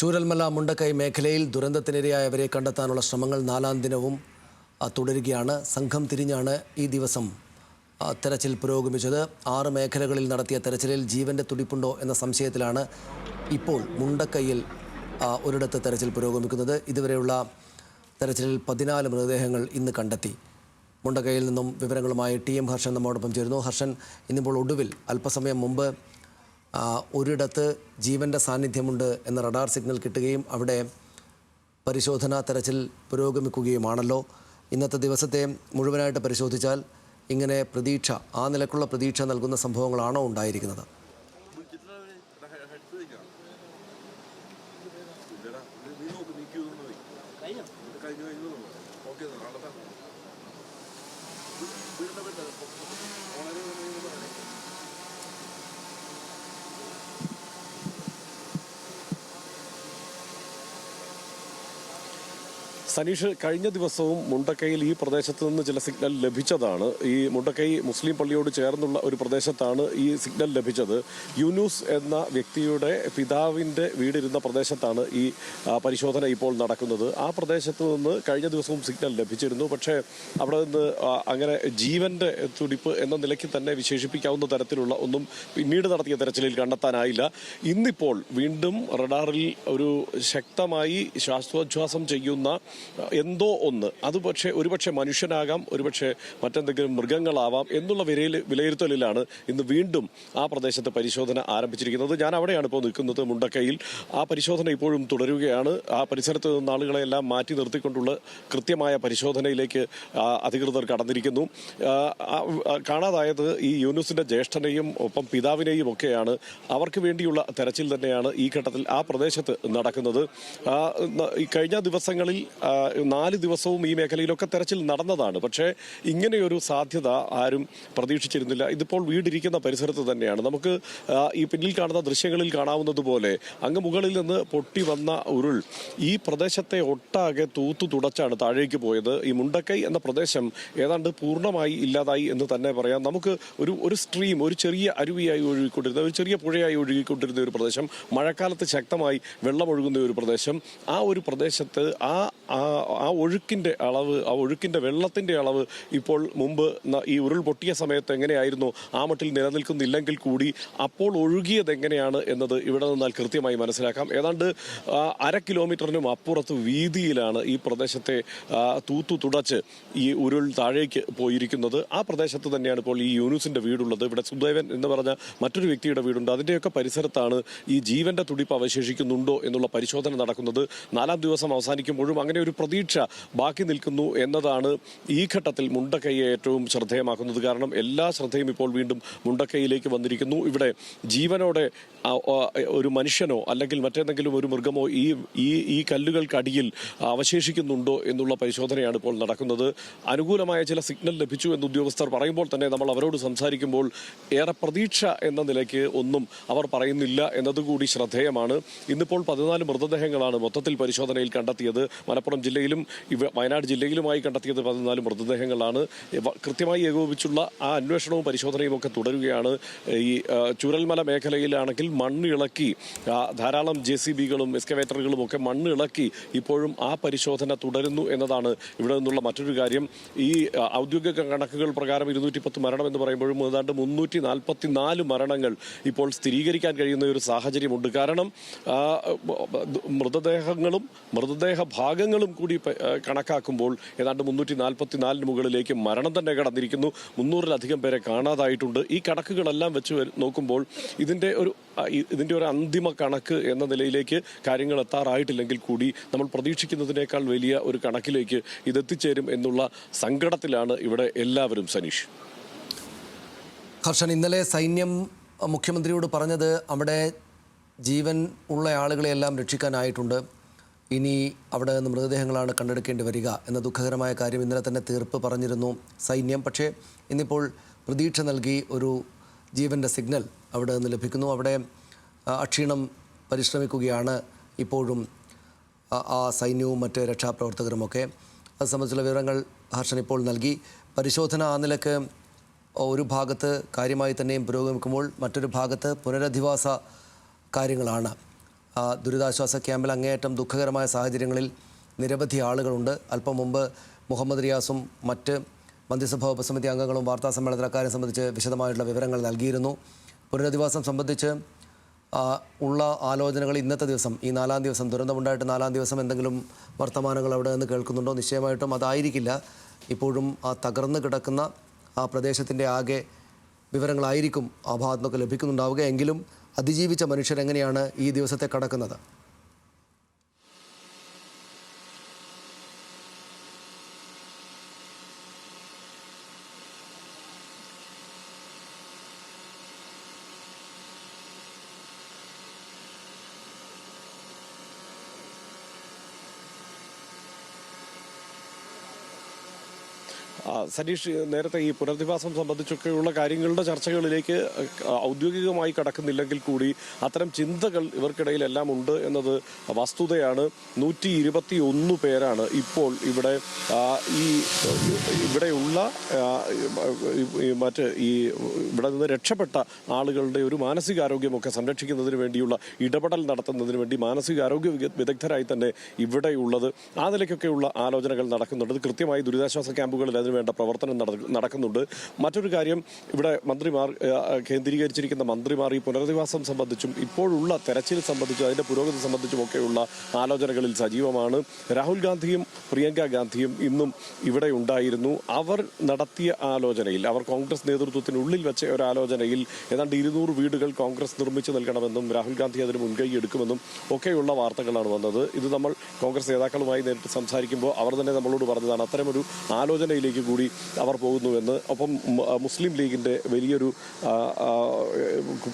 ചൂരൽമല മുണ്ടക്കൈ മേഖലയിൽ ദുരന്തത്തിനിരയായവരെ കണ്ടെത്താനുള്ള ശ്രമങ്ങൾ നാലാം ദിനവും തുടരുകയാണ്. സംഘം തിരിഞ്ഞാണ് ഈ ദിവസം തെരച്ചിൽ പുരോഗമിച്ചത്. ആറ് മേഖലകളിൽ നടത്തിയ തെരച്ചിലിൽ ജീവന്റെ തുടിപ്പുണ്ടോ എന്ന സംശയത്തിലാണ് ഇപ്പോൾ മുണ്ടക്കൈയിൽ ഒരിടത്ത് തെരച്ചിൽ പുരോഗമിക്കുന്നത്. ഇതുവരെയുള്ള തെരച്ചിലിൽ പതിനാല് മൃതദേഹങ്ങൾ ഇന്ന് കണ്ടെത്തി. മുണ്ടക്കൈയിൽ നിന്നും വിവരങ്ങളുമായി ടി എം ഹർഷൻ നമ്മോടൊപ്പം ചേരുന്നു. ഹർഷൻ ഇന്നിപ്പോൾ ഒടുവിൽ അല്പസമയം മുമ്പ് ഒരിടത്ത് ജീവന്റെ സാന്നിധ്യമുണ്ട് എന്ന റഡാർ സിഗ്നൽ കിട്ടുകയും അവിടെ പരിശോധന തെരച്ചിൽ പുരോഗമിക്കുകയുമാണല്ലോ. ഇന്നത്തെ ദിവസത്തെ മുഴുവനായിട്ട് പരിശോധിച്ചാൽ ഇങ്ങനെ പ്രതീക്ഷ ആ നിലക്കുള്ള പ്രതീക്ഷ നൽകുന്ന സംഭവങ്ങളാണോ ഉണ്ടായിരിക്കുന്നത്? സനീഷ് കഴിഞ്ഞ ദിവസവും മുണ്ടക്കൈയിൽ ഈ പ്രദേശത്ത് നിന്ന് ചില സിഗ്നൽ ലഭിച്ചതാണ്. ഈ മുണ്ടക്കൈ മുസ്ലിം പള്ളിയോട് ചേർന്നുള്ള ഒരു പ്രദേശത്താണ് ഈ സിഗ്നൽ ലഭിച്ചത്. യൂനൂസ് എന്ന വ്യക്തിയുടെ പിതാവിന്റെ വീടിരുന്ന പ്രദേശത്താണ് ഈ പരിശോധന ഇപ്പോൾ നടക്കുന്നത്. ആ പ്രദേശത്ത് നിന്ന് കഴിഞ്ഞ ദിവസവും സിഗ്നൽ ലഭിച്ചിരുന്നു. പക്ഷേ അവിടെ നിന്ന് അങ്ങനെ ജീവന്റെ തുടിപ്പ് എന്ന നിലയ്ക്ക് തന്നെ വിശേഷിപ്പിക്കാവുന്ന തരത്തിലുള്ള ഒന്നും പിന്നീട് നടത്തിയ തെരച്ചിലിൽ കണ്ടെത്താനായില്ല. ഇന്നിപ്പോൾ വീണ്ടും റഡാറിൽ ഒരു ശക്തമായി ശ്വാസോച്ഛ്വാസം ചെയ്യുന്ന എന്തോ ഒന്ന്. അത് പക്ഷേ ഒരുപക്ഷെ മനുഷ്യനാകാം ഒരുപക്ഷെ മറ്റെന്തെങ്കിലും മൃഗങ്ങളാവാം എന്നുള്ള വിലയിൽ വിലയിരുത്തലിലാണ് ഇന്ന് വീണ്ടും ആ പ്രദേശത്ത് പരിശോധന ആരംഭിച്ചിരിക്കുന്നത്. ഞാൻ അവിടെയാണ് ഇപ്പോൾ നിൽക്കുന്നത് മുണ്ടക്കയിൽ. ആ പരിശോധന ഇപ്പോഴും തുടരുകയാണ്. ആ പരിസരത്ത് നിന്ന് ആളുകളെല്ലാം മാറ്റി നിർത്തിക്കൊണ്ടുള്ള കൃത്യമായ പരിശോധനയിലേക്ക് അധികൃതർ കടന്നിരിക്കുന്നു. കാണാതായത് ഈ യൂനുസിന്റെ ജ്യേഷ്ഠനെയും ഒപ്പം പിതാവിനെയും ഒക്കെയാണ്. അവർക്ക് വേണ്ടിയുള്ള തെരച്ചിൽ തന്നെയാണ് ഈ ഘട്ടത്തിൽ ആ പ്രദേശത്ത് നടക്കുന്നത്. കഴിഞ്ഞ ദിവസങ്ങളിൽ നാല് ദിവസവും ഈ മേഖലയിലൊക്കെ തെരച്ചിൽ നടന്നതാണ്. പക്ഷേ ഇങ്ങനെയൊരു സാധ്യത ആരും പ്രതീക്ഷിച്ചിരുന്നില്ല. ഇതിപ്പോൾ വീടിരിക്കുന്ന പരിസരത്ത് തന്നെയാണ്. നമുക്ക് ഈ പിന്നിൽ കാണുന്ന ദൃശ്യങ്ങളിൽ കാണാവുന്നതുപോലെ അങ്ങ് മുകളിൽ നിന്ന് പൊട്ടി വന്ന ഉരുൾ ഈ പ്രദേശത്തെ ഒട്ടാകെ തൂത്തു തുടച്ചാണ് താഴേക്ക് പോയത്. ഈ മുണ്ടക്കൈ എന്ന പ്രദേശം ഏതാണ്ട് പൂർണമായി ഇല്ലാതായി എന്ന് തന്നെ പറയാം. നമുക്ക് ഒരു ഒരു സ്ട്രീം ഒരു ചെറിയ അരുവിയായി ഒഴുകിക്കൊണ്ടിരുന്ന ഒരു ചെറിയ പുഴയായി ഒഴുകിക്കൊണ്ടിരുന്ന ഒരു പ്രദേശം മഴക്കാലത്ത് ശക്തമായി വെള്ളമൊഴുകുന്ന ഒരു പ്രദേശം ആ ഒരു പ്രദേശത്ത് ആ ആ ആ ഒഴുക്കിന്റെ അളവ് ആ ഒഴുക്കിന്റെ വെള്ളത്തിന്റെ അളവ് ഇപ്പോൾ മുമ്പ് ഈ ഉരുൾ പൊട്ടിയ സമയത്ത് എങ്ങനെയായിരുന്നു? ആ മട്ടിൽ നിലനിൽക്കുന്നില്ലെങ്കിൽ കൂടി അപ്പോൾ ഒഴുകിയത് എങ്ങനെയാണ് എന്നത് ഇവിടെ നിന്നാൽ കൃത്യമായി മനസ്സിലാക്കാം. ഏതാണ്ട് അര കിലോമീറ്ററിനും അപ്പുറത്ത് വീതിയിലാണ് ഈ പ്രദേശത്തെ തൂത്തു തുടച്ച് ഈ ഉരുൾ താഴേക്ക് പോയിരിക്കുന്നത്. ആ പ്രദേശത്ത് തന്നെയാണ് ഇപ്പോൾ ഈ യൂനുസിന്റെ വീടുള്ളത്. ഇവിടെ സുദേവൻ എന്ന് പറഞ്ഞ മറ്റൊരു വ്യക്തിയുടെ വീടുണ്ട്. അതിന്റെയൊക്കെ പരിസരത്താണ് ഈ ജീവന്റെ തുടിപ്പ് അവശേഷിക്കുന്നുണ്ടോ എന്നുള്ള പരിശോധന നടക്കുന്നത്. നാലാം ദിവസം അവസാനിക്കുമ്പോഴും അങ്ങനെ ഒരു പ്രതീക്ഷ ബാക്കി നിൽക്കുന്നു എന്നതാണ് ഈ ഘട്ടത്തിൽ മുണ്ടക്കൈയെ ഏറ്റവും ശ്രദ്ധേയമാക്കുന്നത്. കാരണം എല്ലാ ശ്രദ്ധയും ഇപ്പോൾ വീണ്ടും മുണ്ടക്കൈയിലേക്ക് വന്നിരിക്കുന്നു. ഇവിടെ ജീവനോടെ ഒരു മനുഷ്യനോ അല്ലെങ്കിൽ മറ്റേതെങ്കിലും ഒരു മൃഗമോ ഈ ഈ ഈ കല്ലുകൾക്കടിയിൽ അവശേഷിക്കുന്നുണ്ടോ എന്നുള്ള പരിശോധനയാണ് ഇപ്പോൾ നടക്കുന്നത്. അനുകൂലമായ ചില സിഗ്നൽ ലഭിച്ചു എന്ന് ഉദ്യോഗസ്ഥർ പറയുമ്പോൾ തന്നെ നമ്മൾ അവരോട് സംസാരിക്കുമ്പോൾ ഏറെ പ്രതീക്ഷ എന്ന നിലയ്ക്ക് ഒന്നും അവർ പറയുന്നില്ല എന്നതുകൂടി ശ്രദ്ധേയമാണ്. ഇന്നിപ്പോൾ പതിനാല് മൃതദേഹങ്ങളാണ് മൊത്തത്തിൽ പരിശോധനയിൽ കണ്ടെത്തിയത്. മലപ്പുറം ജില്ലയിലും ഇവ വയനാട് ജില്ലയിലുമായി കണ്ടെത്തിയത് പതിനാല് മൃതദേഹങ്ങളാണ്. കൃത്യമായി ഏകോപിച്ചുള്ള ആ അന്വേഷണവും പരിശോധനയും ഒക്കെ തുടരുകയാണ്. ഈ ചുരൽമല മേഖലയിലാണെങ്കിൽ മണ്ണ് ഇളക്കി ധാരാളം ജെ സി ബികളും എക്സ്കവേറ്ററുകളും ഒക്കെ മണ്ണ് ഇളക്കി ഇപ്പോഴും ആ പരിശോധന തുടരുന്നു എന്നതാണ് ഇവിടെ നിന്നുള്ള മറ്റൊരു കാര്യം. ഈ ഔദ്യോഗിക കണക്കുകൾ പ്രകാരം ഇരുന്നൂറ്റി പത്ത് മരണം എന്ന് പറയുമ്പോഴും ഏതാണ്ട് മുന്നൂറ്റി നാൽപ്പത്തി നാല് മരണങ്ങൾ ഇപ്പോൾ സ്ഥിരീകരിക്കാൻ കഴിയുന്ന ഒരു സാഹചര്യമുണ്ട്. കാരണം മൃതദേഹങ്ങളും മൃതദേഹ ഭാഗങ്ങളും കൂടി കണക്കാക്കുമ്പോൾ ഏതാണ്ട് മുന്നൂറ്റി നാൽപ്പത്തി നാലിന് മുകളിലേക്ക് മരണം തന്നെ കടന്നിരിക്കുന്നു. മുന്നൂറിലധികം പേരെ കാണാതായിട്ടുണ്ട്. ഈ കണക്കുകളെല്ലാം വെച്ച് നോക്കുമ്പോൾ ഇതിന്റെ ഒരു ഇതിന്റെ ഒരു അന്തിമ കണക്ക് എന്ന നിലയിലേക്ക് കാര്യങ്ങൾ എത്താറായിട്ടില്ലെങ്കിൽ കൂടി നമ്മൾ പ്രതീക്ഷിക്കുന്നതിനേക്കാൾ വലിയ ഒരു കണക്കിലേക്ക് ഇതെത്തിച്ചേരും എന്നുള്ള സങ്കടത്തിലാണ് ഇവിടെ എല്ലാവരും സനീഷ്. ഹർഷൻ ഇന്നലെ സൈന്യം മുഖ്യമന്ത്രിയോട് പറഞ്ഞത് അവിടെ ജീവൻ ഉള്ള ആളുകളെയെല്ലാം രക്ഷിക്കാനായിട്ടുണ്ട്. ഇനി അവിടെ നിന്ന് മൃതദേഹങ്ങളാണ് കണ്ടെടുക്കേണ്ടി വരിക എന്ന ദുഃഖകരമായ കാര്യം ഇന്നലെ തന്നെ തീർപ്പ് പറഞ്ഞിരുന്നു സൈന്യം. പക്ഷേ ഇന്നിപ്പോൾ പ്രതീക്ഷ നൽകി ഒരു ജീവന്റെ സിഗ്നൽ അവിടെ നിന്ന് ലഭിക്കുന്നു. അവിടെ അക്ഷീണം പരിശ്രമിക്കുകയാണ് ഇപ്പോഴും ആ- സൈന്യവും മറ്റ് രക്ഷാപ്രവർത്തകരുമൊക്കെ. അത് സംബന്ധിച്ചുള്ള വിവരങ്ങൾ ഹർഷൻ ഇപ്പോൾ നൽകി. പരിശോധന ആ നിലയ്ക്ക് ഒരു ഭാഗത്ത് കാര്യമായി തന്നെയും പുരോഗമിക്കുമ്പോൾ മറ്റൊരു ഭാഗത്ത് പുനരധിവാസ കാര്യങ്ങളാണ്. ദുരിതാശ്വാസ ക്യാമ്പിൽ അങ്ങേയറ്റം ദുഃഖകരമായ സാഹചര്യങ്ങളിൽ നിരവധി ആളുകളുണ്ട്. അല്പം മുമ്പ് മുഹമ്മദ് റിയാസും മറ്റ് മന്ത്രിസഭാ ഉപസമിതി അംഗങ്ങളും വാർത്താ സമ്മേളനത്തിൽ അക്കാര്യം സംബന്ധിച്ച് വിശദമായിട്ടുള്ള വിവരങ്ങൾ നൽകിയിരുന്നു. പുനരധിവാസം സംബന്ധിച്ച് ഉള്ള ആലോചനകൾ ഇന്നത്തെ ദിവസം ഈ നാലാം ദിവസം ദുരന്തമുണ്ടായിട്ട് നാലാം ദിവസം എന്തെങ്കിലും വർത്തമാനങ്ങൾ അവിടെ നിന്ന് കേൾക്കുന്നുണ്ടോ? നിശ്ചയമായിട്ടും അതായിരിക്കില്ല. ഇപ്പോഴും ആ തകർന്നു കിടക്കുന്ന ആ പ്രദേശത്തിന്റെ ആകെ വിവരങ്ങളായിരിക്കും ആ ഭാഗത്തുനിന്നൊക്കെ ലഭിക്കുന്നുണ്ടാവുക. എങ്കിലും അതിജീവിച്ച മനുഷ്യരെങ്ങനെയാണ് ഈ ദിവസത്തെ കടക്കുന്നത്? സതീഷ് നേരത്തെ ഈ പുനരധിവാസം സംബന്ധിച്ചൊക്കെയുള്ള കാര്യങ്ങളുടെ ചർച്ചകളിലേക്ക് ഔദ്യോഗികമായി കടക്കുന്നില്ലെങ്കിൽ കൂടി അത്തരം ചിന്തകൾ ഇവർക്കിടയിലെല്ലാം ഉണ്ട് എന്നത് വസ്തുതയാണ്. നൂറ്റി ഇരുപത്തി ഒന്ന് പേരാണ് ഇപ്പോൾ ഇവിടെ ഈ ഇവിടെയുള്ള മറ്റ് ഈ ഇവിടെ നിന്ന് രക്ഷപ്പെട്ട ആളുകളുടെ ഒരു മാനസികാരോഗ്യമൊക്കെ സംരക്ഷിക്കുന്നതിന് വേണ്ടിയുള്ള ഇടപെടൽ നടത്തുന്നതിന് വേണ്ടി മാനസികാരോഗ്യ വിദഗ്ധരായി തന്നെ ഇവിടെയുള്ളത്. ആ നിലയ്ക്കൊക്കെയുള്ള ആലോചനകൾ നടക്കുന്നുണ്ട്. കൃത്യമായി ദുരിതാശ്വാസ ക്യാമ്പുകളിൽ അതിന് വേണ്ട പ്രവർത്തനം നടക്കുന്നുണ്ട്. മറ്റൊരു കാര്യം ഇവിടെ മന്ത്രിമാർ കേന്ദ്രീകരിച്ചിരിക്കുന്ന മന്ത്രിമാർ ഈ പുനരധിവാസം സംബന്ധിച്ചും ഇപ്പോഴുള്ള തെരച്ചിൽ സംബന്ധിച്ചും അതിന്റെ പുരോഗതി സംബന്ധിച്ചും ഒക്കെയുള്ള ആലോചനകളിൽ സജീവമാണ്. രാഹുൽ ഗാന്ധിയും പ്രിയങ്ക ഗാന്ധിയും ഇന്നും ഇവിടെ ഉണ്ടായിരുന്നു. അവർ നടത്തിയ ആലോചനയിൽ അവർ കോൺഗ്രസ് നേതൃത്വത്തിനുള്ളിൽ വെച്ച ഒരു ആലോചനയിൽ ഏതാണ്ട് ഇരുന്നൂറ് വീടുകൾ കോൺഗ്രസ് നിർമ്മിച്ചു നൽകണമെന്നും രാഹുൽ ഗാന്ധി അതിന് മുൻകൈ എടുക്കുമെന്നും ഒക്കെയുള്ള വാർത്തകളാണ് വന്നത്. ഇത് നമ്മൾ കോൺഗ്രസ് നേതാക്കളുമായി നേരിട്ട് സംസാരിക്കുമ്പോൾ അവർ തന്നെ നമ്മളോട് പറഞ്ഞതാണ് അത്തരമൊരു ആലോചനയിലേക്ക് കൂടി അവർ പോകുന്നുവെന്ന്. ഒപ്പം മുസ്ലിം ലീഗിന്റെ വലിയൊരു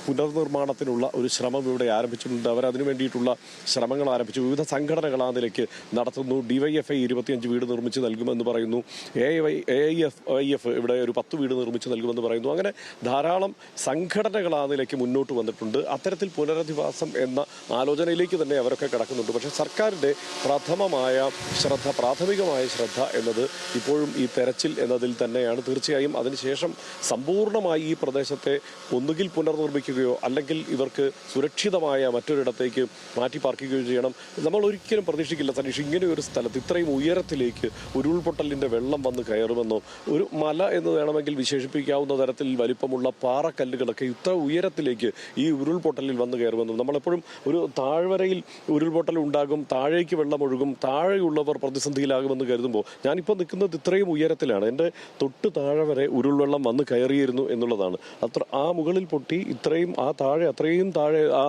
പുനർനിർമ്മാണത്തിനുള്ള ഒരു ശ്രമം ഇവിടെ ആരംഭിച്ചിട്ടുണ്ട്. അവർ വേണ്ടിയിട്ടുള്ള ശ്രമങ്ങൾ ആരംഭിച്ചു. വിവിധ സംഘടനകൾ ആ നിലയ്ക്ക് നടത്തുന്നു. ഡിവൈഎഫ്ഐ ഇരുപത്തിയഞ്ച് വീട് നിർമ്മിച്ച് നൽകുമെന്ന് പറയുന്നു. A Y A F I F ഇവിടെ ഒരു പത്ത് വീട് നിർമ്മിച്ച് നൽകുമെന്ന് പറയുന്നു. അങ്ങനെ ധാരാളം സംഘടനകൾ ആ നിലയ്ക്ക് മുന്നോട്ട് വന്നിട്ടുണ്ട്. അത്തരത്തിൽ പുനരധിവാസം എന്ന ആലോചനയിലേക്ക് തന്നെ അവരൊക്കെ കിടക്കുന്നുണ്ട്. പക്ഷേ സർക്കാരിന്റെ പ്രഥമമായ ശ്രദ്ധ പ്രാഥമികമായ ശ്രദ്ധ എന്നത് ഇപ്പോഴും ഈ തെരച്ചിൽ എന്നതിൽ തന്നെയാണ്. തീർച്ചയായും അതിനുശേഷം സമ്പൂർണമായി ഈ പ്രദേശത്തെ ഒന്നുകിൽ പുനർനിർമ്മിക്കുകയോ അല്ലെങ്കിൽ ഇവർക്ക് സുരക്ഷിതമായ മറ്റൊരിടത്തേക്ക് മാറ്റി പാർക്കുകയോ ചെയ്യണം. നമ്മൾ ഒരിക്കലും പ്രതീക്ഷിക്കില്ല സനീഷ് ഇങ്ങനെ ഒരു സ്ഥലത്ത് ഇത്രയും ഉയരത്തിലേക്ക് ഉരുൾപൊട്ടലിന്റെ വെള്ളം വന്ന് കയറുമെന്നോ ഒരു മല എന്ന് വേണമെങ്കിൽ വിശേഷിപ്പിക്കാവുന്ന തരത്തിൽ വലിപ്പമുള്ള പാറക്കല്ലുകളൊക്കെ ഇത്ര ഉയരത്തിലേക്ക് ഈ ഉരുൾപൊട്ടലിൽ വന്ന് കയറുമെന്നും നമ്മളെപ്പോഴും ഒരു താഴ്വരയിൽ ഉരുൾപൊട്ടൽ ഉണ്ടാകും താഴേക്ക് വെള്ളം ഒഴുകും താഴെയുള്ളവർ പ്രതിസന്ധിയിലാകുമെന്ന് കരുതുമ്പോൾ ഞാനിപ്പോൾ നിൽക്കുന്നത് ഇത്രയും ഉയരത്തിലാണ്. എന്റെ തൊട്ട് താഴെ വരെ ഉരുൾവെള്ളം വന്ന് കയറിയിരുന്നു എന്നുള്ളതാണ്. അത്ര ആ മുകളിൽ പൊട്ടി ഇത്രയും ആ താഴെ അത്രയും താഴെ ആ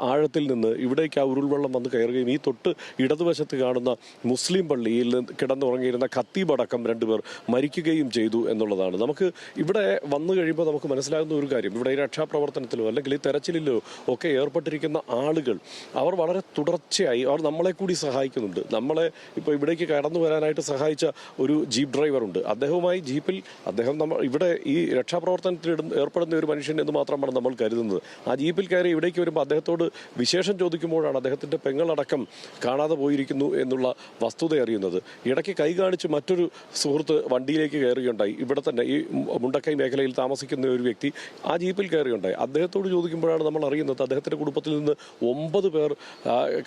ആഴത്തിൽ നിന്ന് ഇവിടേക്ക് ആ ഉരുൾവെള്ളം വന്ന് കയറുകയും ഈ തൊട്ട് ഇടതുവശത്ത് കാണുന്ന മുസ്ലിം പള്ളിയിൽ കിടന്നുറങ്ങിയിരുന്ന ഖത്തീബ് അടക്കം രണ്ടുപേർ മരിക്കുകയും ചെയ്തു എന്നുള്ളതാണ്. നമുക്ക് ഇവിടെ വന്നു കഴിയുമ്പോൾ നമുക്ക് മനസ്സിലാകുന്ന ഒരു കാര്യം. ഇവിടെ ഈ രക്ഷാപ്രവർത്തനത്തിലോ അല്ലെങ്കിൽ ഈ തെരച്ചിലിലോ ഒക്കെ ഏർപ്പെട്ടിരിക്കുന്ന ആളുകൾ അവർ വളരെ തുടർച്ചയായി അവർ നമ്മളെ കൂടി സഹായിക്കുന്നുണ്ട്. നമ്മളെ ഇപ്പോൾ ഇവിടേക്ക് കടന്നു വരാനായിട്ട് സഹായിച്ച ഒരു ജീപ്പ് ഡ്രൈവർ ഉണ്ട്. അദ്ദേഹവുമായി ജീപ്പിൽ അദ്ദേഹം നമ്മൾ ഇവിടെ ഈ രക്ഷാപ്രവർത്തനത്തിൽ ഏർപ്പെടുന്ന ഒരു മനുഷ്യൻ എന്ന് മാത്രമാണ് നമ്മൾ കരുതുന്നത്. ആ ജീപ്പിൽ കയറി ഇവിടേക്ക് വരുമ്പോൾ അദ്ദേഹത്തോട് വിശേഷം ചോദിക്കുമ്പോഴാണ് അദ്ദേഹത്തിന്റെ പെങ്ങളടക്കം കാണാതെ പോയിരിക്കുന്നു എന്നുള്ള വസ്തുത അറിയുന്നത്. ഇടയ്ക്ക് കൈ കാണിച്ച് മറ്റൊരു സുഹൃത്ത് വണ്ടിയിലേക്ക് കയറുകയുണ്ടായി. ഇവിടെ തന്നെ ഈ മുണ്ടക്കൈ മേഖലയിൽ താമസിക്കുന്ന ഒരു വ്യക്തി ആ ജീപ്പിൽ കയറുകയുണ്ടായി. അദ്ദേഹത്തോട് ചോദിക്കുമ്പോഴാണ് നമ്മൾ അറിയുന്നത് അദ്ദേഹത്തിന്റെ കുടുംബത്തിൽ നിന്ന് ഒമ്പത് പേർ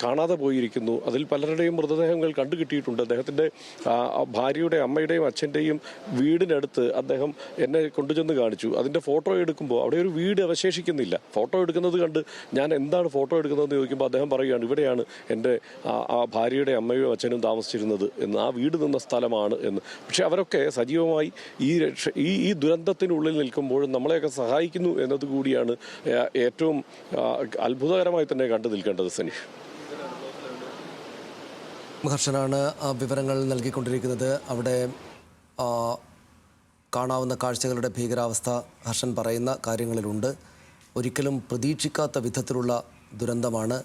കാണാതെ പോയിരിക്കുന്നു. അതിൽ പലരുടെയും മൃതദേഹങ്ങൾ കണ്ടുകിട്ടിയിട്ടുണ്ട്. അദ്ദേഹത്തിന്റെ ആ, ഭാര്യയുടെ അമ്മയുടെയും അച്ഛന്റെയും വീടിനടുത്ത് അദ്ദേഹം എന്നെ കൊണ്ടുചെന്ന് കാണിച്ചു. അതിന്റെ ഫോട്ടോ എടുക്കുമ്പോൾ അവിടെ ഒരു വീട് അവശേഷിക്കുന്നില്ല. ഫോട്ടോ എടുക്കുന്നത് കണ്ട് ഞാൻ എന്താണ് ഫോട്ടോ എടുക്കുന്നതെന്ന് ചോദിക്കുമ്പോൾ അദ്ദേഹം പറയുകയാണ് ഇവിടെയാണ് എന്റെ ആ- ഭാര്യയുടെ അമ്മയും അച്ഛനും താമസിച്ചിരുന്നത് എന്ന്. ആ വീട് നിന്ന സ്ഥലമാണ് എന്ന്. പക്ഷേ അവരൊക്കെ സജീവമായി ഈ രക്ഷ ഈ ഈ ദുരന്തത്തിനുള്ളിൽ നിൽക്കുമ്പോഴും നമ്മളെയൊക്കെ സഹായിക്കുന്നു എന്നത് കൂടിയാണ് ഏറ്റവും അത്ഭുതകരമായി തന്നെ കണ്ടു നിൽക്കേണ്ടത് സനീഷ്. ആ വിവരങ്ങൾ നൽകിക്കൊണ്ടിരിക്കുന്നത്. അവിടെ കാണാവുന്ന കാഴ്ചകളുടെ ഭീകരാവസ്ഥ ഹർഷൻ പറയുന്ന കാര്യങ്ങളിലുണ്ട്. ഒരിക്കലും പ്രതീക്ഷിക്കാത്ത വിധത്തിലുള്ള ദുരന്തമാണ്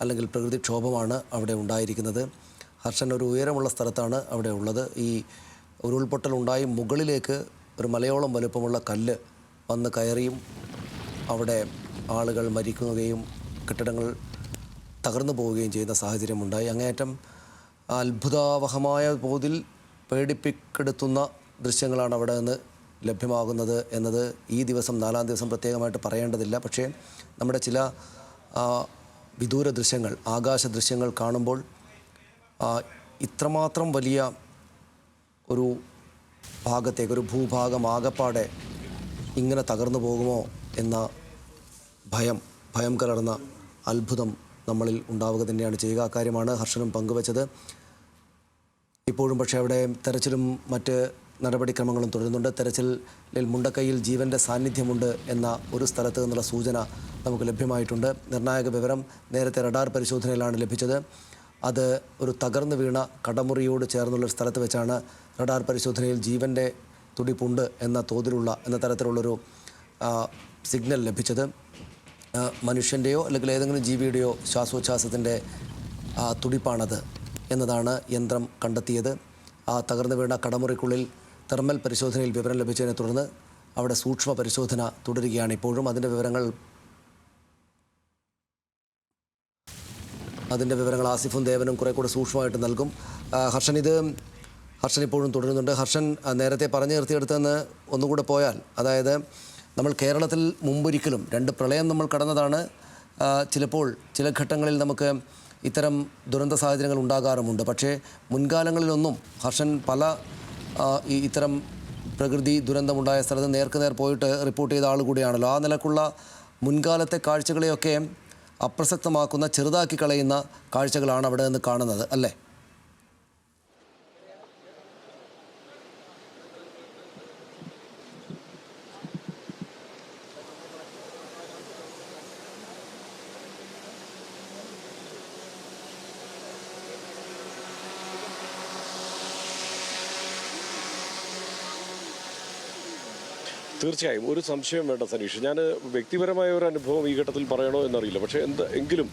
അല്ലെങ്കിൽ പ്രകൃതിക്ഷോഭമാണ് അവിടെ ഉണ്ടായിരിക്കുന്നത്. ഹർഷൻ ഒരു ഉയരമുള്ള സ്ഥലത്താണ് അവിടെ ഉള്ളത്. ഈ ഉരുൾപൊട്ടൽ ഉണ്ടായി മുകളിലേക്ക് ഒരു മലയോളം വലുപ്പമുള്ള കല്ല് വന്ന് കയറിയും അവിടെ ആളുകൾ മരിക്കുകയും കെട്ടിടങ്ങൾ തകർന്നു പോവുകയും ചെയ്യുന്ന സാഹചര്യമുണ്ടായി. അങ്ങേയറ്റം അത്ഭുതാവഹമായ തോതിൽ പേടിപ്പിക്കെടുത്തുന്ന ദൃശ്യങ്ങളാണ് അവിടെ നിന്ന് ലഭ്യമാകുന്നത് എന്നത് ഈ ദിവസം നാലാം ദിവസം പ്രത്യേകമായിട്ട് പറയേണ്ടതില്ല. പക്ഷേ നമ്മുടെ ചില വിദൂര ദൃശ്യങ്ങൾ ആകാശ ദൃശ്യങ്ങൾ കാണുമ്പോൾ ഇത്രമാത്രം വലിയ ഒരു ഭാഗത്തേക്ക് ഒരു ഭൂഭാഗം ആകപ്പാടെ ഇങ്ങനെ തകർന്നു പോകുമോ എന്ന ഭയം ഭയം കലർന്ന അത്ഭുതം നമ്മളിൽ ഉണ്ടാവുക തന്നെയാണ് ചെയ്യുക. അക്കാര്യമാണ് ഹർഷനും പങ്കുവച്ചത്. ഇപ്പോഴും പക്ഷേ അവിടെ തെരച്ചിലും മറ്റ് നടപടിക്രമങ്ങളും തുടരുന്നുണ്ട്. തെരച്ചിലിൽ മുണ്ടക്കൈയിൽ ജീവന്റെ സാന്നിധ്യമുണ്ട് എന്ന ഒരു സ്ഥലത്ത് നിന്നുള്ള സൂചന നമുക്ക് ലഭ്യമായിട്ടുണ്ട്. നിർണായക വിവരം നേരത്തെ റഡാർ പരിശോധനയിലാണ് ലഭിച്ചത്. അത് ഒരു തകർന്നു വീണ കടമുറിയോട് ചേർന്നുള്ള ഒരു സ്ഥലത്ത് വെച്ചാണ് റഡാർ പരിശോധനയിൽ ജീവന്റെ തുടിപ്പുണ്ട് എന്ന തോതിലുള്ള എന്ന തരത്തിലുള്ളൊരു സിഗ്നൽ ലഭിച്ചത്. മനുഷ്യന്റെയോ അല്ലെങ്കിൽ ഏതെങ്കിലും ജീവിയുടെയോ ശ്വാസോച്ഛ്വാസത്തിന്റെ തുടിപ്പാണത്. എന്നതാണ് യന്ത്രം കണ്ടെത്തിയത്. ആ തകർന്നു വീണ കടമുറിക്കുള്ളിൽ തെർമൽ പരിശോധനയിൽ വിവരം ലഭിച്ചതിനെ തുടർന്ന് അവിടെ സൂക്ഷ്മ പരിശോധന തുടരുകയാണ് ഇപ്പോഴും. അതിന്റെ വിവരങ്ങൾ അതിന്റെ വിവരങ്ങൾ ആസിഫും ദേവനും കുറെ കൂടെ സൂക്ഷ്മമായിട്ട് നൽകും. ഹർഷൻ ഇത് ഹർഷൻ ഇപ്പോഴും തുടരുന്നുണ്ട്. ഹർഷൻ നേരത്തെ പറഞ്ഞു നിർത്തിയെടുത്തെന്ന് ഒന്നുകൂടെ പോയാൽ അതായത് നമ്മൾ കേരളത്തിൽ മുമ്പൊരിക്കലും രണ്ട് പ്രളയം നമ്മൾ കടന്നതാണ്. ചിലപ്പോൾ ചില ഘട്ടങ്ങളിൽ നമുക്ക് ഇത്തരം ദുരന്ത സാഹചര്യങ്ങൾ ഉണ്ടാകാറുമുണ്ട്. പക്ഷേ മുൻകാലങ്ങളിലൊന്നും ഹർഷൻ പല ഇത്തരം പ്രകൃതി ദുരന്തമുണ്ടായ സ്ഥലത്ത് നേർക്ക് നേർ പോയിട്ട് റിപ്പോർട്ട് ചെയ്ത ആൾ കൂടിയാണല്ലോ. ആ നിലക്കുള്ള മുൻകാലത്തെ കാഴ്ചകളെയൊക്കെ അപ്രസക്തമാക്കുന്ന ചെറുതാക്കി കളയുന്ന കാഴ്ചകളാണ് അവിടെ നിന്ന് കാണുന്നത് അല്ലേ? തീർച്ചയായും. ഒരു സംശയം വേണ്ട സനീഷ്. ഞാൻ വ്യക്തിപരമായ ഒരു അനുഭവം ഈ ഘട്ടത്തിൽ പറയണോ എന്നറിയില്ല. പക്ഷേ എന്ത് എങ്കിലും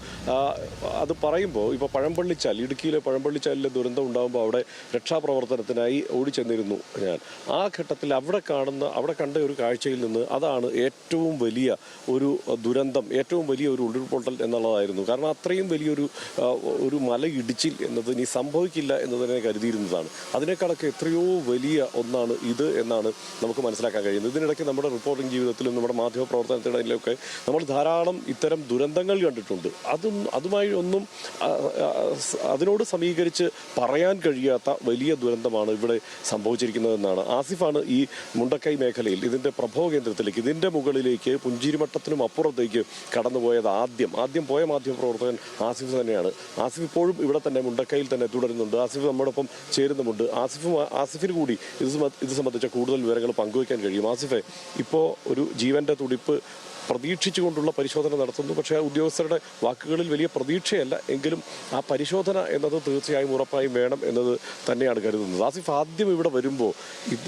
അത് പറയുമ്പോൾ ഇപ്പോൾ പഴംപള്ളിച്ചാൽ ഇടുക്കിയിലെ പഴംപള്ളിച്ചാലിലെ ദുരന്തം ഉണ്ടാകുമ്പോൾ അവിടെ രക്ഷാപ്രവർത്തനത്തിനായി ഓടിച്ചെന്നിരുന്നു ഞാൻ. ആ ഘട്ടത്തിൽ അവിടെ കാണുന്ന അവിടെ കണ്ട ഒരു കാഴ്ചയിൽ നിന്ന് അതാണ് ഏറ്റവും വലിയ ഒരു ദുരന്തം ഏറ്റവും വലിയ ഒരു ഉരുൾപൊട്ടൽ എന്നുള്ളതായിരുന്നു. കാരണം അത്രയും വലിയൊരു ഒരു മല ഇടിച്ചിൽ എന്നത് ഇനി സംഭവിക്കില്ല എന്ന് തന്നെ കരുതിയിരുന്നതാണ്. അതിനേക്കാളൊക്കെ എത്രയോ വലിയ ഒന്നാണ് ഇത് എന്നാണ് നമുക്ക് മനസ്സിലാക്കാൻ കഴിയുന്നത്. ഇതിനിടയ്ക്ക് നമ്മുടെ റിപ്പോർട്ടിംഗ് ജീവിതത്തിലും നമ്മുടെ മാധ്യമ പ്രവർത്തനത്തിനിടയിലൊക്കെ നമ്മൾ ധാരാളം ഇത്തരം ദുരന്തങ്ങൾ കണ്ടിട്ടുണ്ട്. അതും അതുമായി ഒന്നും അതിനോട് സമീകരിച്ച് പറയാൻ കഴിയാത്ത വലിയ ദുരന്തമാണ് ഇവിടെ സംഭവിച്ചിരിക്കുന്നതെന്നാണ്. ആസിഫാണ് ഈ മുണ്ടക്കൈ മേഖലയിൽ ഇതിന്റെ പ്രഭവ കേന്ദ്രത്തിലേക്ക് ഇതിന്റെ മുകളിലേക്ക് പുഞ്ചിരിമട്ടത്തിനും അപ്പുറത്തേക്ക് കടന്നുപോയത് ആദ്യം. ആദ്യം പോയ മാധ്യമ പ്രവർത്തകൻ ആസിഫ് തന്നെയാണ്. ആസിഫ് ഇപ്പോഴും ഇവിടെ തന്നെ മുണ്ടക്കൈയിൽ തന്നെ തുടരുന്നുണ്ട്. ആസിഫ് നമ്മോടൊപ്പം ചേരുന്നുമുണ്ട്. ആസിഫ് ആസിഫിന് കൂടി ഇത് ഇത് സംബന്ധിച്ച കൂടുതൽ വിവരങ്ങൾ പങ്കുവയ്ക്കാൻ കഴിയും. ആസിഫെ ഇപ്പോൾ ഒരു ജീവന്റെ തുടിപ്പ് പ്രതീക്ഷിച്ചുകൊണ്ടുള്ള പരിശോധന നടത്തുന്നു. പക്ഷേ ഉദ്യോഗസ്ഥരുടെ വാക്കുകളിൽ വലിയ പ്രതീക്ഷയല്ല. എങ്കിലും ആ പരിശോധന എന്നത് തീർച്ചയായും ഉറപ്പായും വേണം എന്നത് തന്നെയാണ് കരുതുന്നത്. ആസിഫ് ആദ്യം ഇവിടെ വരുമ്പോൾ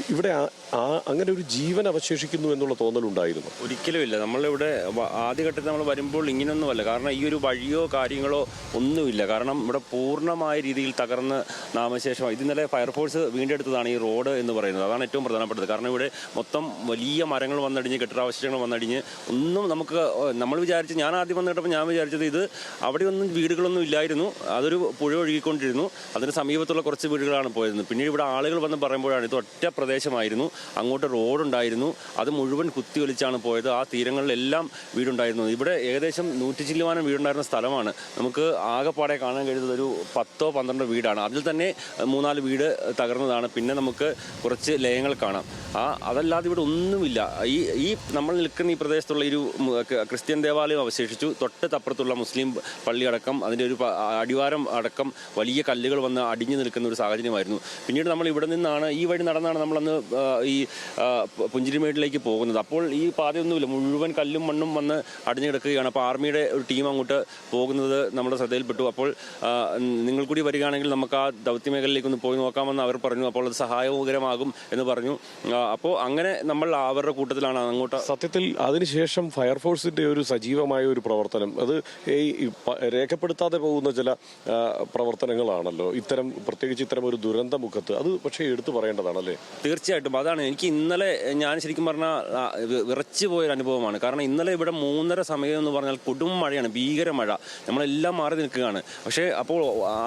ഇവിടെ ആ- അങ്ങനെ ഒരു ജീവൻ അവശേഷിക്കുന്നു എന്നുള്ള തോന്നലുണ്ടായിരുന്നു? ഒരിക്കലും ഇല്ല. നമ്മളിവിടെ ആദ്യഘട്ടത്തിൽ നമ്മൾ വരുമ്പോൾ ഇങ്ങനെയൊന്നുമല്ല കാരണം ഈ ഒരു വഴിയോ കാര്യങ്ങളോ ഒന്നുമില്ല. കാരണം ഇവിടെ പൂർണമായ രീതിയിൽ തകർന്ന് നാമശേഷം ഇത് ഇന്നലെ ഫയർഫോഴ്സ് വീണ്ടെടുത്തതാണ് ഈ റോഡ് എന്ന് പറയുന്നത്. അതാണ് ഏറ്റവും പ്രധാനപ്പെട്ടത്. കാരണം ഇവിടെ മൊത്തം വലിയ മരങ്ങൾ വന്നടിഞ്ഞ് കെട്ടിടാവശിഷ്ടങ്ങൾ വന്നടിഞ്ഞ് ഒന്നും നമുക്ക് നമ്മൾ വിചാരിച്ച് ഞാൻ ആദ്യം വന്ന് കേട്ടപ്പോൾ ഞാൻ വിചാരിച്ചത് ഇത് അവിടെ ഒന്നും വീടുകളൊന്നും ഇല്ലായിരുന്നു. അതൊരു പുഴ ഒഴുകിക്കൊണ്ടിരുന്നു. അതിന് സമീപത്തുള്ള കുറച്ച് വീടുകളാണ് പോയിരുന്നത് പിന്നീട് ഇവിടെ ആളുകൾ വന്ന് പറയുമ്പോഴാണ് ഇത് ഒറ്റ പ്രദേശമായിരുന്നു. അങ്ങോട്ട് റോഡുണ്ടായിരുന്നു. അത് മുഴുവൻ കുത്തി ഒലിച്ചാണ് പോയത്. ആ തീരങ്ങളിലെല്ലാം വീടുണ്ടായിരുന്നു. ഇവിടെ ഏകദേശം നൂറ്റി ചില്ലുവാനം വീടുണ്ടായിരുന്ന സ്ഥലമാണ്. നമുക്ക് ആകെപ്പാടെ കാണാൻ കഴിയുന്നത് ഒരു പത്തോ പന്ത്രണ്ടോ വീടാണ്. അതിൽ തന്നെ മൂന്നാൽ വീട് തകർന്നതാണ്. പിന്നെ നമുക്ക് കുറച്ച് ലയങ്ങൾ കാണാം. ആ അതല്ലാതെ ഇവിടെ ഒന്നുമില്ല. ഈ ഈ നമ്മൾ നിൽക്കുന്ന ഈ പ്രദേശത്തുള്ള ഒരു ക്രിസ്ത്യൻ ദേവാലയം അവശേഷിച്ചു. തൊട്ട് തപ്പുറത്തുള്ള മുസ്ലിം പള്ളി അടക്കം അതിന്റെ ഒരു അടിവാരം അടക്കം വലിയ കല്ലുകൾ വന്ന് അടിഞ്ഞു നിൽക്കുന്ന ഒരു സാഹചര്യമായിരുന്നു. പിന്നീട് നമ്മൾ ഇവിടെ നിന്നാണ് ഈ വഴി നടന്നാണ് നമ്മളന്ന് ഈ പുഞ്ചിരിമേട്ടിലേക്ക് പോകുന്നത്. അപ്പോൾ ഈ പാതയൊന്നുമില്ല. മുഴുവൻ കല്ലും മണ്ണും വന്ന് അടിഞ്ഞു കിടക്കുകയാണ് അപ്പോൾ ആർമിയുടെ ഒരു ടീം അങ്ങോട്ട് പോകുന്നത് നമ്മുടെ ശ്രദ്ധയിൽപ്പെട്ടു. അപ്പോൾ നിങ്ങൾ കൂടി വരികയാണെങ്കിൽ നമുക്ക് ആ ദൗത്യ മേഖലയിലേക്ക് ഒന്ന് പോയി നോക്കാമെന്ന് അവർ പറഞ്ഞു. അപ്പോൾ അത് സഹായകരമാകും എന്ന് പറഞ്ഞു. അപ്പോൾ അങ്ങനെ നമ്മൾ അവരുടെ കൂട്ടത്തിലാണ് അങ്ങോട്ട് സത്യത്തിൽ അതിനുശേഷം ഫയർഫോഴ്സിന്റെ ഒരു സജീവമായ ഒരു പ്രവർത്തനം. അത് ഈ രേഖപ്പെടുത്താതെ പോകുന്ന ചില പ്രവർത്തനങ്ങളാണല്ലോ. ഇത്തരം പ്രത്യേകിച്ച് ഇത്തരം ഒരു ദുരന്ത മുഖത്ത് അത് പക്ഷേ എടുത്തു പറയേണ്ടതാണല്ലേ? തീർച്ചയായിട്ടും. അതാണ് എനിക്ക് ഇന്നലെ ഞാൻ ശരിക്കും പറഞ്ഞാൽ വിറച്ചു പോയൊരു അനുഭവമാണ്. കാരണം ഇന്നലെ ഇവിടെ മൂന്നര സമയം എന്ന് പറഞ്ഞാൽ കൊടും മഴയാണ് ഭീകര മഴ. നമ്മളെല്ലാം മാറി നിൽക്കുകയാണ്. പക്ഷേ അപ്പോൾ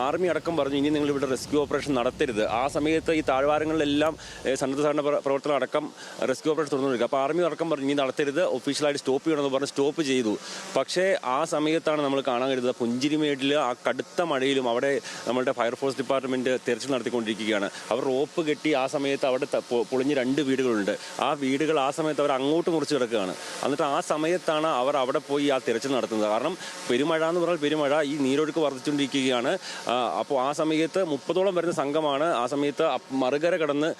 ആർമി അടക്കം പറഞ്ഞു ഇനി നിങ്ങൾ ഇവിടെ റെസ്ക്യൂ ഓപ്പറേഷൻ നടത്തരുത്. ആ സമയത്ത് ഈ താഴ്വാരങ്ങളിലെല്ലാം സന്നദ്ധ സഹകരണ പ്രവർത്തനം അടക്കം റെസ്ക്യൂ ഓപ്പറേഷൻ തുടർന്നു അപ്പോൾ ആർമി അടക്കം പറഞ്ഞു ഇനി നടത്തരുത്. ഒഫീഷ്യലായിട്ട് സ്റ്റോപ്പ് ചെയ്യണമെന്ന് പറഞ്ഞ് സ്റ്റോപ്പ് ചെയ്തു. പക്ഷേ ആ സമയത്താണ് നമ്മൾ കാണാൻ കഴിയുന്നത് പുഞ്ചിരിമേട്ടിൽ ആ കടുത്ത മഴയിലും അവിടെ നമ്മളുടെ ഫയർഫോഴ്സ് ഡിപ്പാർട്ട്മെന്റ് തെരച്ചിൽ നടത്തിക്കൊണ്ടിരിക്കുകയാണ്. അവർ റോപ്പ് കെട്ടി ആ സമയത്ത് അവിടെ പൊളിഞ്ഞ് രണ്ട് വീടുകളുണ്ട്. ആ വീടുകൾ ആ സമയത്ത് അവർ അങ്ങോട്ട് മുറിച്ച് കിടക്കുകയാണ്. എന്നിട്ട് ആ സമയത്താണ് അവർ അവിടെ പോയി ആ തിരച്ചിൽ നടത്തുന്നത്. കാരണം പെരുമഴ എന്ന് പറഞ്ഞാൽ പെരുമഴ ഈ നീരൊഴുക്ക് വർദ്ധിച്ചുകൊണ്ടിരിക്കുകയാണ്. അപ്പോൾ ആ സമയത്ത് മുപ്പതോളം വരുന്ന സംഘമാണ് ആ സമയത്ത് മറുകര കടന്ന്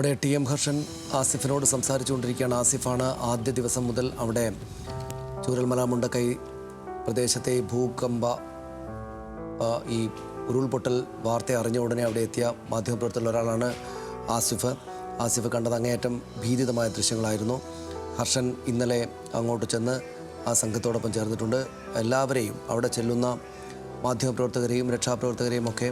അവിടെ ടി എം ഹർഷൻ ആസിഫിനോട് സംസാരിച്ചുകൊണ്ടിരിക്കുകയാണ്. ആസിഫാണ് ആദ്യ ദിവസം മുതൽ അവിടെ ചൂരൽമല മുണ്ടക്കൈ പ്രദേശത്തെ ഭൂകമ്പ ഈ ഉരുൾപൊട്ടൽ വാർത്ത അറിഞ്ഞ ഉടനെ അവിടെ എത്തിയ മാധ്യമപ്രവർത്തകരിൽ ഒരാളാണ് ആസിഫ്. ആസിഫ് കണ്ടത് അങ്ങേയറ്റം ഭീതിതമായ ദൃശ്യങ്ങളായിരുന്നു. ഹർഷൻ ഇന്നലെ അങ്ങോട്ട് ചെന്ന് ആ സംഘത്തോടൊപ്പം ചേർന്നിട്ടുണ്ട്. എല്ലാവരെയും അവിടെ ചെല്ലുന്ന മാധ്യമപ്രവർത്തകരെയും രക്ഷാപ്രവർത്തകരെയും ഒക്കെ